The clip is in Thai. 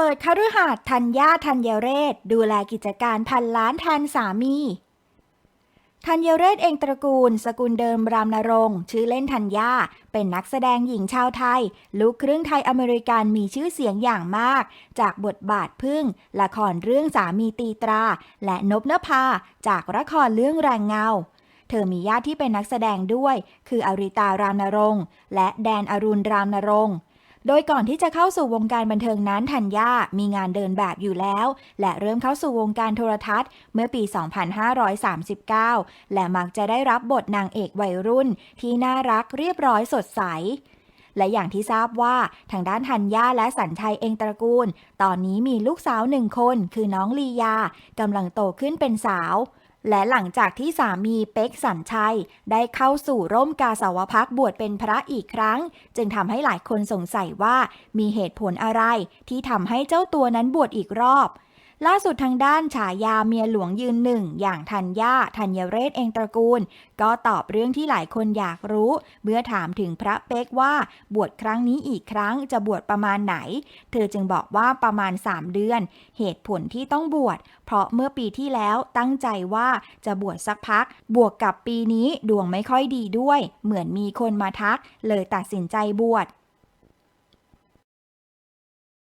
ปิดคฤหาสน์ธัญญาธัญเรศ ดูแลกิจการพันล้านแทนสามีธัญเรศเองตระกูล สกุลเดิมรามนรงชื่อเล่นธัญญาเป็นนักแสดงหญิงชาวไทย ลูกครึ่งไทยอเมริกันมีชื่อเสียงอย่างมาก จากบทบาทพึ่ง ละครเรื่องสามีตีตรา และนบนภา จากละครเรื่องแรงเงา เธอมีญาติที่เป็นนักแสดงด้วย คืออริตารามนรงและแดนอรุณรามนรงค์ โดยก่อนที่จะเข้าสู่วงการบันเทิงนั้นธัญญามีงานเดินแบบอยู่แล้ว และเริ่มเข้าสู่วงการโทรทัศน์ เมื่อปี 2539 และมักจะได้รับบทนางเอกวัยรุ่น ที่น่ารักเรียบร้อยสดใสและอย่างที่ทราบว่าทางด้านธัญญาและสัญชัยเองตระกูล ตอนนี้มีลูกสาวหนึ่งคนคือน้องลียากำลังโตขึ้นเป็นสาว และหลังจากที่สามีเป๊กสันชัย ได้เข้าสู่ร่มกาสาวพักบวชเป็นพระอีกครั้ง จึงทำให้หลายคนสงสัยว่ามีเหตุผลอะไรที่ทำให้เจ้าตัวนั้นบวชอีกรอบ ล่าสุดทางด้านฉายาเมียหลวงยืนหนึ่ง อย่างธัญญาธัญเรศเองตระกูล ก็ตอบเรื่องที่หลายคนอยากรู้ เมื่อถามถึงพระเป๊กว่าบวชครั้งนี้อีกครั้งจะบวชประมาณไหน เธอจึงบอกว่าประมาณ 3 เดือน เหตุผลที่ต้องบวช เพราะเมื่อปีที่แล้วตั้งใจว่าจะบวชสักพัก บวกกับปีนี้ดวงไม่ค่อยดีด้วย เหมือนมีคนมาทัก เลยตัดสินใจบวช